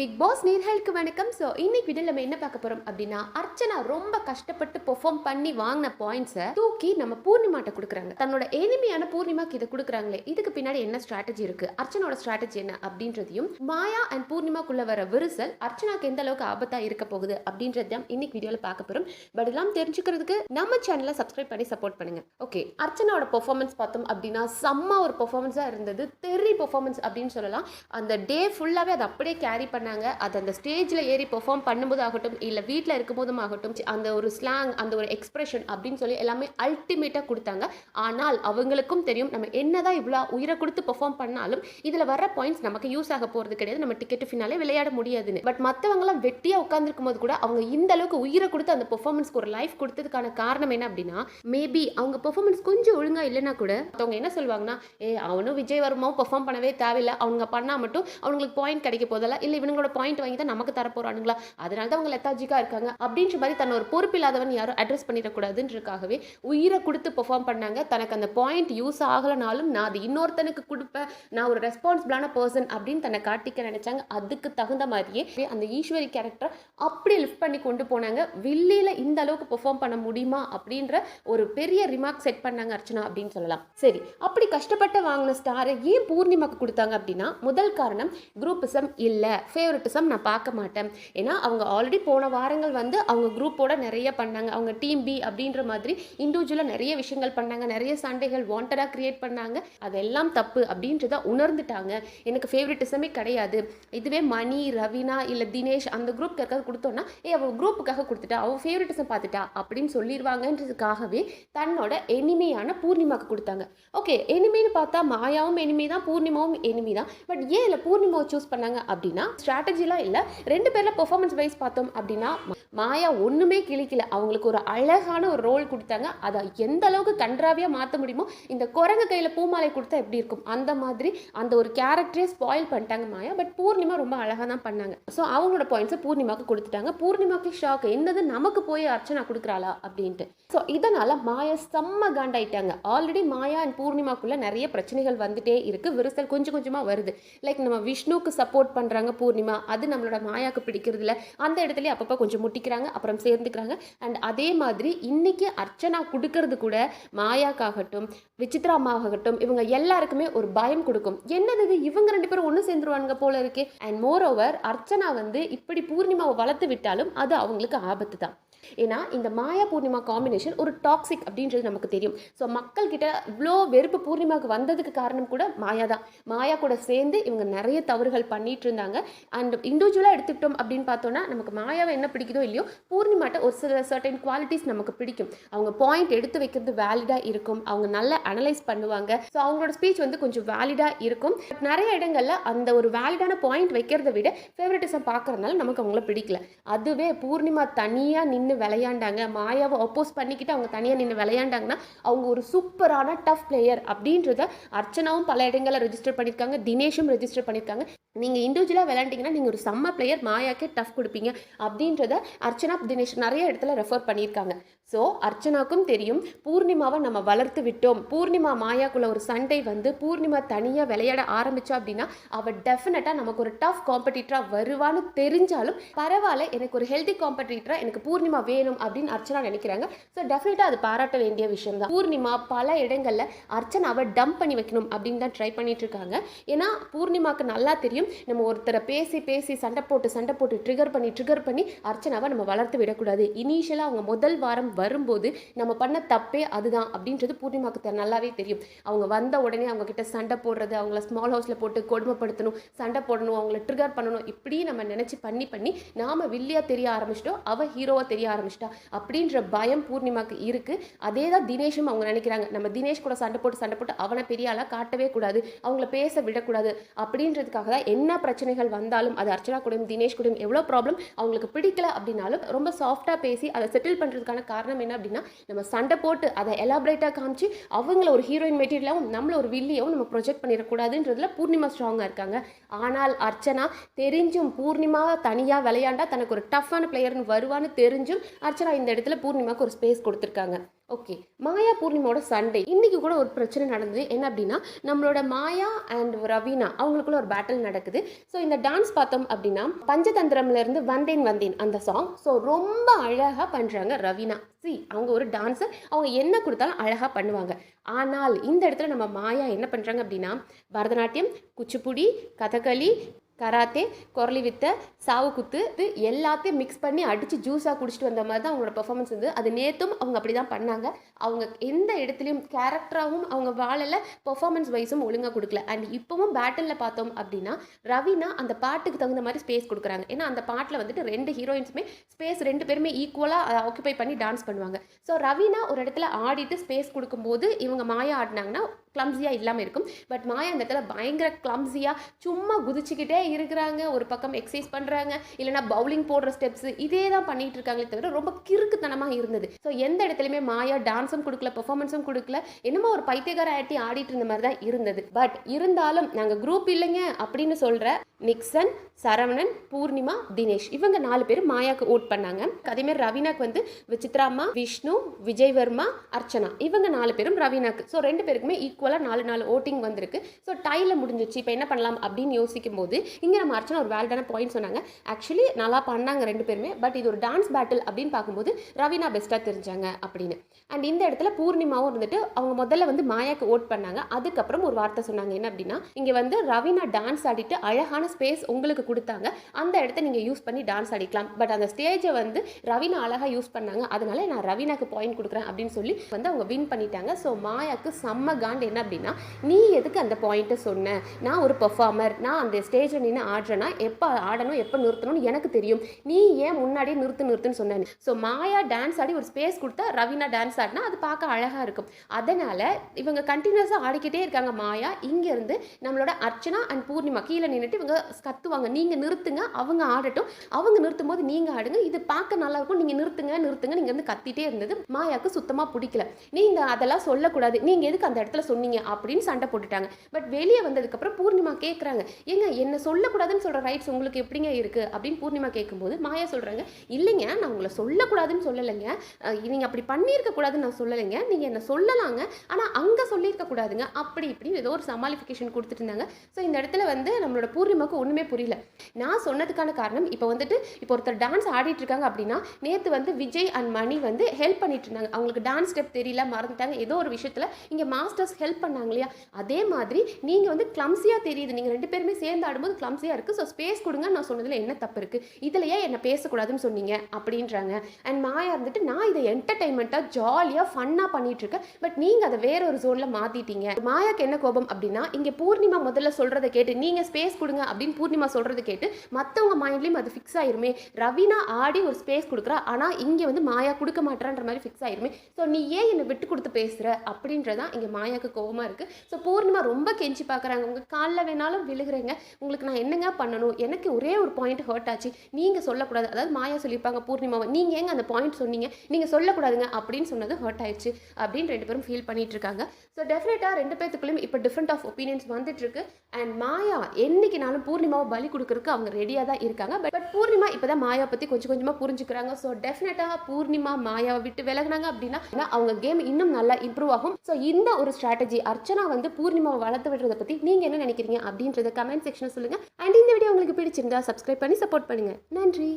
Big pass நேர்களுக்கு வணக்கம். So இன்னைக்கு வீடியோ நம்ம என்ன பார்க்க போறோம் அப்படின்னா அர்ச்சனா ரொம்ப கஷ்டப்பட்டு பெர்ஃபார்ம் பண்ணி வாங்கின பாயிண்ட்ஸை தூக்கி நம்ம பூர்ணிமாட்ட கொடுக்குறாங்க. தன்னோட எளிமையான பூர்ணிமாக்கு இதை கொடுக்குறாங்களே இதுக்கு பின்னாடி என்ன ஸ்ட்ராட்டஜி இருக்கு? அர்ச்சனோட ஸ்ட்ராட்டஜி என்ன அப்படின்றதையும் மாயா அண்ட் பூர்ணிமாக்குள்ள வர விரிசல் அர்ச்சனாக்கு எந்த அளவுக்கு ஆபத்தா இருக்க போகுது அப்படின்றதையும் இன்னைக்கு வீடியோல பார்க்க போறோம். பட் எல்லாம் தெரிஞ்சுக்கிறதுக்கு நம்ம சேனலை சப்ஸ்கிரைப் பண்ணி சப்போர்ட் பண்ணுங்க. ஓகே அர்ச்சனோட பெர்ஃபார்மன்ஸ் பார்த்தோம் அப்படின்னா செம்ம ஒரு பெர்ஃபார்மன்ஸாக இருந்தது. தெரி பெர்ஃபார்மன்ஸ் அப்படின்னு சொல்லலாம். அந்த டே ஃபுல்லாகவே அதை அப்படியே கேரி பண்ண பண்ணுறாங்க அது அந்த ஸ்டேஜில் ஏறி பெர்ஃபார்ம் பண்ணும்போது ஆகட்டும் இல்லை வீட்டில் இருக்கும்போதும் ஆகட்டும் அந்த ஒரு ஸ்லாங் அந்த ஒரு எக்ஸ்பிரஷன் அப்படின்னு சொல்லி எல்லாமே அல்டிமேட்டாக கொடுத்தாங்க. ஆனால் அவங்களுக்கும் தெரியும் நம்ம என்னதான் இவ்வளோ உயிரை கொடுத்து பெர்ஃபார்ம் பண்ணாலும் இதில் வர பாயிண்ட்ஸ் நமக்கு யூஸ் ஆக போகிறது கிடையாது. நம்ம டிக்கெட் ஃபினாலே விளையாட முடியாதுன்னு. பட் மற்றவங்களாம் வெட்டியாக உட்காந்துருக்கும் போது கூட அவங்க இந்த அளவுக்கு உயிரை கொடுத்து அந்த பெர்ஃபார்மன்ஸ்க்கு ஒரு லைஃப் கொடுத்ததுக்கான காரணம் என்ன அப்படின்னா மேபி அவங்க பெர்ஃபார்மன்ஸ் கொஞ்சம் ஒழுங்காக இல்லைன்னா கூட அவங்க என்ன சொல்லுவாங்கன்னா ஏ அவனும் விஜய் வர்மாவும் பெர்ஃபார்ம் பண்ணவே தேவையில்லை. அவங்க பண்ணால் மட்டும் அவங்களுக்கு பாயிண்ட் கிடைக்க போதில்ல இல்லை இவங்களோட பாயிண்ட் வாங்கி தான் நமக்கு தரப்போறானுங்களா அதனால தான் அவங்க லெத்தாஜிக்காக இருக்காங்க. அப்படின்ற மாதிரி தன்னை ஒரு பொறுப்பில்லாதவன் யாரும் அட்ரஸ் பண்ணிடக்கூடாதுன்றக்காகவே உயிரை கொடுத்து பெர்ஃபார்ம் பண்ணாங்க. தனக்கு அந்த பாயிண்ட் யூஸ் ஆகலைனாலும் நான் அது இன்னொருத்தனுக்கு கொடுப்பேன். நான் ஒரு ரெஸ்பான்சிபிளான பர்சன் அப்படின்னு தன்னை காட்டிக்க நினைச்சாங்க. அதுக்கு தகுந்த மாதிரியே அந்த ஈஸ்வரி கேரக்டர் அப்படி லிஃப்ட் பண்ணி கொண்டு போனாங்க. வில்லியில் இந்த அளவுக்கு பெர்ஃபார்ம் பண்ண முடியுமா அப்படின்ற ஒரு பெரிய ரிமார்க் செட் பண்ணாங்க அர்ச்சனா அப்படின்னு சொல்லலாம். சரி அப்படி கஷ்டப்பட்டு வாங்கின ஸ்டாரை ஏன் பூர்ணிமாக்கு கொடுத்தாங்க அப்படின்னா முதல் காரணம் குரூப்பிசம் இல்லை. ஃபேவரட்டிசம் நான் பார்க்க மாட்டேன். ஏன்னா அவங்க ஆல்ரெடி போன வாரங்கள் வந்து அவங்க குரூப்போட நிறைய பண்ணாங்க. அவங்க டீம் பி அப்படின்ற மாதிரி இண்டிவிஜுவலாக நிறைய விஷயங்கள் பண்ணாங்க. நிறைய சண்டைகள் வாண்டடாக கிரியேட் பண்ணாங்க. அதெல்லாம் தப்பு அப்படின்றத உணர்ந்துட்டாங்க. எனக்கு ஃபேவரட்டிசமே கிடையாது. இதுவே மணி ரவினா இல்லை தினேஷ் அந்த குரூப் இருக்காது கொடுத்தோன்னா ஏ அவள் குரூப்புக்காக கொடுத்துட்டா அவள் ஃபேவரட்டிசம் பார்த்துட்டா அப்படின்னு சொல்லிடுவாங்கன்றதுக்காகவே தன்னோட எனிமையான பூர்ணிமாக்கு கொடுத்தாங்க. ஓகே எனிமின்னு பார்த்தா மாயாவும் எனிமி தான் பூர்ணிமாவும் எனிமி தான். பட் ஏன் இல்லை பூர்ணிமாவை சூஸ் பண்ணாங்க அப்படின்னா ஸ்ட்ராட்டஜிலாம் இல்லை. ரெண்டு பேரில் பெர்ஃபார்மன்ஸ் வைஸ் பார்த்தோம் அப்படின்னா மாயா ஒன்றுமே கிழிக்கல. அவங்களுக்கு ஒரு அழகான ஒரு ரோல் கொடுத்தாங்க. அதை எந்த அளவுக்கு கன்றாவியாக மாற்ற முடியுமோ இந்த குரங்கு கையில் பூமாலை கொடுத்தா எப்படி இருக்கும்? அந்த மாதிரி அந்த ஒரு கேரக்டரே ஸ்பாயில் பண்ணிட்டாங்க மாயா. பட் பூர்ணிமா ரொம்ப அழகாக தான் பண்ணாங்க. ஸோ அவங்களோட பாயிண்ட்ஸை பூர்ணிமாக்கு கொடுத்துட்டாங்க. பூர்ணிமாக்கு ஷாக் என்னது நமக்கு போய் அர்ச்சனா கொடுக்குறாளா? அப்படின்ட்டு. ஸோ இதனால் மாயா செம்ம காண்டாயிட்டாங்க. ஆல்ரெடி மாயா அண்ட் பூர்ணிமாக்குள்ளே நிறைய பிரச்சனைகள் வந்துட்டே இருக்குது விரிசல் கொஞ்சம் கொஞ்சமாக வருது. லைக் நம்ம விஷ்ணுக்கு சப்போர்ட் பண்ணுறாங்க பூர்ணிமா. பூர்ணிமா அது நம்மளோட மாயாக்கு பிடிக்கிறது இல்லை அந்த இடத்துல அப்பப்போ கொஞ்சம் முட்டிக்கிறாங்க அப்புறம் சேர்ந்துக்கிறாங்க. அண்ட் அதே மாதிரி இன்னைக்கு அர்ச்சனா கொடுக்கறது கூட மாயாக்காகட்டும் விசித்ரா அம்மாவாகட்டும் இவங்க எல்லாருக்குமே ஒரு பயம் கொடுக்கும். என்னது இவங்க ரெண்டு பேரும் ஒன்று சேர்ந்துருவானுங்க போல இருக்கே. அண்ட் மோர் ஓவர் அர்ச்சனா வந்து இப்படி பூர்ணிமாவை வளர்த்து விட்டாலும் அது அவங்களுக்கு ஆபத்து தான். ஏன்னா இந்த மாயா பூர்ணிமா காம்பினேஷன் ஒரு டாக்ஸிக் அப்படின்றது நமக்கு தெரியும். ஸோ மக்கள்கிட்ட இவ்வளோ வெறுப்பு பூர்ணிமாவுக்கு வந்ததுக்கு காரணம் கூட மாயா தான். மாயா கூட சேர்ந்து இவங்க நிறைய தவறுகள் பண்ணிட்டு இருந்தாங்க. அண்ட் இண்டிவிஜுவலாக எடுத்துக்கிட்டோம் அப்படின்னு பார்த்தோன்னா நமக்கு மாயாவை என்ன பிடிக்குதோ இல்லையோ பூர்ணிமாட்ட ஒரு சில சர்டன் குவாலிட்டிஸ் நமக்கு பிடிக்கும். அவங்க பாயிண்ட் எடுத்து வைக்கிறது வேலிடாக இருக்கும். அவங்க நல்லா அனலைஸ் பண்ணுவாங்க. ஸோ அவங்களோட ஸ்பீச் வந்து கொஞ்சம் வேலிடாக இருக்கும். நிறைய இடங்களில் அந்த ஒரு வேலிடான பாயிண்ட் வைக்கிறத விட ஃபேவரட்டிசம் பார்க்கறதுனால நமக்கு அவங்கள பிடிக்கல. அதுவே பூர்ணிமா தனியாக நின்று விளையாண்டாங்க. மாயாவை அப்போஸ் பண்ணிக்கிட்டு அவங்க தனியாக நின்று விளையாண்டாங்கன்னா அவங்க ஒரு சூப்பரான டஃப் பிளேயர் அப்படின்றத அர்ச்சனாவும் பல இடங்களில் ரெஜிஸ்டர் பண்ணியிருக்காங்க தினேஷும் ரெஜிஸ்டர் பண்ணியிருக்காங்க நீங்கள் இண்டிவிஜுவலாக ஏன்னா நீங்கள் ஒரு செம்ம பிளேயர் மாயாக்கே டஃப் கொடுப்பீங்க அப்படின்றத அர்ச்சனா தினேஷ் நிறைய இடத்துல ரெஃபர் பண்ணியிருக்காங்க. ஸோ அர்ச்சனாக்கும் தெரியும் பூர்ணிமாவை நம்ம வளர்த்து விட்டோம். பூர்ணிமா மாயாக்குள்ள ஒரு சண்டை வந்து பூர்ணிமா தனியாக விளையாட ஆரம்பித்தோம் அப்படின்னா அவள் டெஃபினட்டாக நமக்கு ஒரு டஃப் காம்படிட்டராக வருவான்னு தெரிஞ்சாலும் பரவாயில்ல எனக்கு ஒரு ஹெல்தி காம்படிட்டராக எனக்கு பூர்ணிமா வேணும் அப்படின்னு அர்ச்சனா நினைக்கிறாங்க. ஸோ டெஃபினட்டாக அது பாராட்ட வேண்டிய விஷயம் தான் பூர்ணிமா பல இடங்களில் அர்ச்சனாவை டம்ப் பண்ணி வைக்கணும் அப்படின்னு தான் ட்ரை பண்ணிட்டு இருக்காங்க. ஏன்னா பூர்ணிமாக்கு நல்லா தெரியும் நம்ம ஒருத்தரை பேச பேசி பேசி சண்டை போட்டு சண்டை போட்டு ட்ரிகர் பண்ணி ட்ரிகர் பண்ணி அர்ச்சனாவை நம்ம வளர்த்து விடக்கூடாது. இனிஷியலாக அவங்க முதல் வாரம் வரும்போது நம்ம பண்ண தப்பே அதுதான் அப்படின்றது பூர்ணிமாக்கு நல்லாவே தெரியும். அவங்க வந்த உடனே அவங்க கிட்ட சண்டை போடுறது அவங்கள ஸ்மால் ஹவுஸில் போட்டு கொடுமைப்படுத்தணும் சண்டை போடணும் அவங்கள ட்ரிகர் பண்ணணும் இப்படி நம்ம நினச்சி பண்ணி பண்ணி நாம வில்லியாக தெரிய ஆரம்பிச்சிட்டோம் அவள் ஹீரோவாக தெரிய ஆரம்பிச்சிட்டா. அப்படின்ற பயம் பூர்ணிமாக்கு இருக்குது அதே தான் தினேஷும் அவங்க நினைக்கிறாங்க நம்ம தினேஷ் கூட சண்டை போட்டு சண்டை போட்டு அவனை பெரிய ஆளாக காட்டவே கூடாது அவங்கள பேச விடக்கூடாது அப்படின்றதுக்காக தான் என்ன பிரச்சனைகள் வந்தாலும் அது அர்ச்சனா கூடயும் தினேஷ் கூடயும் எவ்வளோ ப்ராப்ளம் அவங்களுக்கு பிடிக்கல அப்படின்னாலும் ரொம்ப சாஃப்டாக பேசி அதை செட்டில் பண்ணுறதுக்கான காரணம் என்ன அப்படின்னா நம்ம சண்டை போட்டு அதை எலாபரேட்டாக காமிச்சு அவங்கள ஒரு ஹீரோயின் மெட்டீரியலாகவும் நம்மள ஒரு வில்லியாகவும் நம்ம ப்ரொஜெக்ட் பண்ணிடக்கூடாதுன்றதுல பூர்ணிமா ஸ்ட்ராங்காக இருக்காங்க. ஆனால் அர்ச்சனா தெரிஞ்சும் பூர்ணிமா தனியாக விளையாண்டா தனக்கு ஒரு டஃப்பான பிளேயர்னு வருவான்னு தெரிஞ்சும் அர்ச்சனா இந்த இடத்துல பூர்ணிமாவுக்கு ஒரு ஸ்பேஸ் கொடுத்துருக்காங்க. ஓகே மாயா பூர்ணிமாவோட சண்டே. இன்றைக்கி கூட ஒரு பிரச்சனை நடந்தது. என்ன அப்படின்னா நம்மளோட மாயா அண்ட் ரவீனா அவங்களுக்குள்ள ஒரு பேட்டில் நடக்குது. ஸோ இந்த டான்ஸ் பார்த்தோம் அப்படின்னா பஞ்சதந்திரம்லேருந்து வந்தேன் வந்தேன் அந்த சாங் ஸோ ரொம்ப அழகாக பண்ணுறாங்க ரவீனா. சி அவங்க ஒரு டான்ஸர் அவங்க என்ன கொடுத்தாலும் அழகாக பண்ணுவாங்க. ஆனால் இந்த இடத்துல நம்ம மாயா என்ன பண்ணுறாங்க அப்படின்னா பரதநாட்டியம் குச்சிப்புடி கதகளி கராத்தே குரலி வித்தை சாவு குத்து இது எல்லாத்தையும் மிக்ஸ் பண்ணி அடித்து ஜூஸாக குடிச்சிட்டு வந்த மாதிரி தான் அவங்களோட பெர்ஃபார்மன்ஸ் இருந்தது. அது நேற்றும் அவங்க அப்படி தான் பண்ணாங்க. அவங்க எந்த இடத்துலையும் கேரக்டராகவும் அவங்க வாழல பெர்ஃபார்மன்ஸ் வைஸும் ஒழுங்காக கொடுக்கல. அண்ட் இப்போவும் பேட்டலில் பார்த்தோம் அப்படின்னா ரவினா அந்த பாட்டுக்கு தகுந்த மாதிரி ஸ்பேஸ் கொடுக்குறாங்க. ஏன்னா அந்த பாட்டில் வந்துட்டு ரெண்டு ஹீரோயின்ஸுமே ஸ்பேஸ் ரெண்டு பேருமே ஈக்குவலாக ஆக்குபை பண்ணி டான்ஸ் பண்ணுவாங்க. ஸோ ரவினா ஒரு இடத்துல ஆடிட்டு ஸ்பேஸ் கொடுக்கும்போது இவங்க மாயா ஆடினாங்கன்னா கிளம்ஸியாக இல்லாமல் இருக்கும். பட் மாயா அந்த இடத்துல பயங்கர கிளம்ஸியாக சும்மா குதிச்சுக்கிட்டே இருக்கிறாங்க ஒரு பக்கம் எக்ஸசைஸ் பண்ணுறாங்க இல்லைனா பவுலிங் போடுற ஸ்டெப்ஸ் இதே தான் பண்ணிட்டு இருக்காங்களே தவிர ரொம்ப கிறுக்குத்தனமாக இருந்தது. ஸோ எந்த இடத்துலையுமே மாயா டான்ஸும் கொடுக்கல பெர்ஃபார்மன்ஸும் கொடுக்கல என்னமோ ஒரு பைத்தியகார ஆட்டி ஆடிட்டு இருந்த மாதிரி தான் இருந்தது. பட் இருந்தாலும் நாங்கள் குரூப் இல்லைங்க அப்படின்னு சொல்கிற நிக்சன் சரவணன் பூர்ணிமா தினேஷ் இவங்க நாலு பேர் மாயாக்கு ஓட் பண்ணாங்க. அதேமாதிரி ரவீனாக்கு வந்து விசித்ராமா விஷ்ணு விஜய் வர்மா அர்ச்சனா இவங்க நாலு பேரும் ரவீனாக்கு. ஸோ ரெண்டு பேருக்குமே ஈக்குவலாக நாலு நாலு ஓட்டிங் வந்திருக்கு. ஸோ டைல முடிஞ்சிச்சு. இப்போ என்ன பண்ணலாம் அப்படின்னு யோசிக்கும் போது இங்கே நம்ம அர்ச்சனா ஒரு வேல்டான பாயிண்ட் சொன்னாங்க. ஆக்சுவலி நல்லா பண்ணாங்க ரெண்டு பேருமே. பட் இது ஒரு டான்ஸ் பேட்டில் அப்படின்னு பார்க்கும்போது ரவீனா பெஸ்ட்டாக தெரிஞ்சாங்க அப்படின்னு. அண்ட் இந்த இடத்துல பூர்ணிமாவும் இருந்துட்டு அவங்க முதல்ல வந்து மாயாக்கு ஓட் பண்ணாங்க. அதுக்கப்புறம் ஒரு வார்த்தை சொன்னாங்க. என்ன அப்படின்னா இங்கே வந்து ரவீனா டான்ஸ் ஆடிட்டு அழகான ஸ்பேஸ் உங்களுக்கு கொடுத்தாங்க. அந்த இடத்த நீங்கள் யூஸ் பண்ணி டான்ஸ் ஆடிக்கலாம். பட் அந்த ஸ்டேஜை வந்து ரவீனா அழகாக யூஸ் பண்ணாங்க. அதனால நான் ரவீனாக்கு பாயிண்ட் கொடுக்குறேன் அப்படின்னு சொல்லி வந்து அவங்க வின் பண்ணிட்டாங்க. ஸோ மாயாக்கு செம்ம காண்ட். என்ன அப்படின்னா நீ எதுக்கு அந்த பாயிண்ட்டை சொன்ன? நான் ஒரு பெர்ஃபார்மர் நான் அந்த ஸ்டேஜில் நின்று ஆடுறேன்னா எப்போ ஆடணும் எப்போ நிறுத்தணும்னு எனக்கு தெரியும். நீ ஏன் முன்னாடியே நிறுத்து நிறுத்துன்னு சொன்னேன் ஸோ மாயா டான்ஸ் ஆடி ஒரு ஸ்பேஸ் கொடுத்தா ரவீனா டான்ஸ் ஆடினா அது பார்க்க அழகாக இருக்கும். அதனால் இவங்க கண்டினியூஸாக ஆடிக்கிட்டே இருக்காங்க மாயா. இங்கேருந்து நம்மளோட அர்ச்சனா அண்ட் பூர்ணிமா கீழே நின்றுட்டு இவங்க கத்துவாங்க. நீங்கள் நிறுத்துங்க அவங்க ஆடட்டும். அவங்க நிறுத்தும் போது நீங்கள் ஆடுங்க. இது பார்க்க நல்லா இருக்கும். நீங்கள் நிறுத்துங்க நிறுத்துங்க. நீங்கள் வந்து கத்திட்டே இருந்தது மாயாவுக்கு சுத்தமாக பிடிக்கல. நீங்கள் அதெல்லாம் சொல்லக்கூடாது. நீங்கள் எதுக்கு அந்த இடத்துல சொன்னீங்க அப்படின்னு சண்டை போட்டுட்டாங்க. பட் வெளியே வந்ததுக்கப்புறம் பூர்ணிமா கேட்குறாங்க ஏங்க என்ன சொல்லக்கூடாதுன்னு சொல்கிற ரைட்ஸ் உங்களுக்கு எப்படிங்க இருக்குது அப்படின்னு பூர்ணிமா கேட்கும்போது மாயா சொல்கிறாங்க இல்லைங்க நான் உங்களை சொல்லக்கூடாதுன்னு சொல்லலைங்க. நீங்கள் அப்படி பண்ணியிருக்க கூடாதுன்னு நான் சொல்லலைங்க. நீங்கள் என்ன சொல்லலாங்க. ஆனால் அங்கே சொல்லியிருக்க கூடாதுங்க அப்படி இப்படின்னு ஏதோ ஒரு சமாளிஃபிகேஷன் கொடுத்துட்டு இருந்தாங்க ஸோ இந்த இடத்துல வந்து நம்மளோட பூர்ணிமாவுக்கு ஒன்றுமே புரியல. நான் சொன்னதுக்கான காரணம் இப்போ வந்துட்டு இப்போ ஒருத்தர் டான்ஸ் ஆடிட்டு இருக்காங்க அப்படின்னா நேற்று வந்து விஜய் அண்ட் மணி வந்து ஹெல்ப் பண்ணிட்டு இருந்தாங்க அவங்களுக்கு டான்ஸ் ஸ்டெப் தெரியல மறந்துட்டாங்க. ஏதோ ஒரு விஷயத்தில் இங்கே மாஸ்டர்ஸ் ஹெல்ப் பண்ணாங்க இல்லையா? அதே மாதிரி நீங்கள் வந்து கிளம்ஸியாக தெரியுது. நீங்கள் ரெண்டு பேருமே சேர்ந்து ஆடும்போது கிளம்ஸியாக இருக்குது ஸோ ஸ்பேஸ் கொடுங்க. நான் சொன்னதில் என்ன தப்பு இருக்குது இதுலையே என்ன பேசக்கூடாதுன்னு சொன்னீங்க? அப்படின்றாங்க. அண்ட் மாயா இருந்துட்டு நான் இதை என்டர்டைன்மெண்ட்டாக ஜாலியாக ஃபன்னாக பண்ணிட்டு இருக்கேன் பட் நீங்கள் அதை வேற ஒரு ஜோனில் மாற்றிட்டீங்க மாயாக்கு என்ன கோபம் அப்படின்னா இங்கே பூர்ணிமா முதல்ல சொல்கிறத கேட்டு நீங்கள் ஸ்பேஸ் கொடுங்க அப்படின்னு பூர்ணிமா சொல்கிறத கேட்டு மற்றவங்க மைண்ட்லேயும் அது ஃபிக்ஸ் ஆயிருமே. ரவினா ஆடி ஒரு ஸ்பேஸ் கொடுக்குறா. ஆனால் இங்கே வந்து மாயா கொடுக்க மாட்டான்ற மாதிரி ஃபிக்ஸ் ஆயிருமே. ஸோ நீ ஏன் என்னை விட்டு கொடுத்து பேசுகிற அப்படின்றதான் இங்கே மாயாக்கு கோபமாக இருக்குது ஸோ பூர்ணிமா ரொம்ப கெஞ்சி பார்க்குறாங்க. உங்கள் காலில் வேணாலும் விழுகிறேங்க. உங்களுக்கு நான் என்னங்க பண்ணணும்? எனக்கு ஒரே ஒரு பாயிண்ட் ஹர்ட் ஆச்சு. நீங்கள் சொல்லக்கூடாது. அதாவது மாயா சொல்லியிருப்பாங்க பூர்ணிமாவை. நீங்கள் ஏங்க அந்த பாயிண்ட் சொன்னீங்க? நீங்கள் சொல்லக்கூடாதுங்க. அப்படின்னு சொன்னது ஹர்ட் ஆயிடுச்சு. அப்படின்னு ரெண்டு பேரும் ஃபீல் பண்ணிட்டு இருக்காங்க. ஸோ டெஃபினட்டாக ரெண்டு பேர்த்துக்குள்ளேயும் இப்போ டிஃப்ரெண்ட் ஆஃப் ஒப்பீனியன்ஸ் வந்துட்டு இருக்கு. அண்ட் மாயா என்னைக்குனாலும் பூர்ணிமாவை பலி கொடுக்கறதுக்கு அவங்க ரெடியாக தான் இருக்காங்க. பட் பட் பூர்ணிமா இப்போ தான் மாயா பற்றி கொஞ்சம் கொஞ்சமாக புரிஞ்சுக்கிறாங்க ஸோ டெஃபினட்டாக பூர்ணிமா மாயாவை விட்டு விலகினாங்க அப்படின்னா அவங்க கேம் இன்னும் நல்லா இம்ப்ரூவ் ஆகும். ஸோ இந்த ஒரு ஸ்ட்ராட்டஜி அர்ச்சனா வந்து பூர்ணிமாவை வளர்த்து விடுறதை பற்றி நீங்கள் என்ன நினைக்கிறீங்க அப்படின்றத கமெண்ட் செக்ஷனில் சொல்லுங்கள் அண்ட் இந்த வீடியோ உங்களுக்கு பிடிச்சிருந்தா சப்ஸ்கிரைப் பண்ணி சப்போர்ட் பண்ணுங்கள் நன்றி.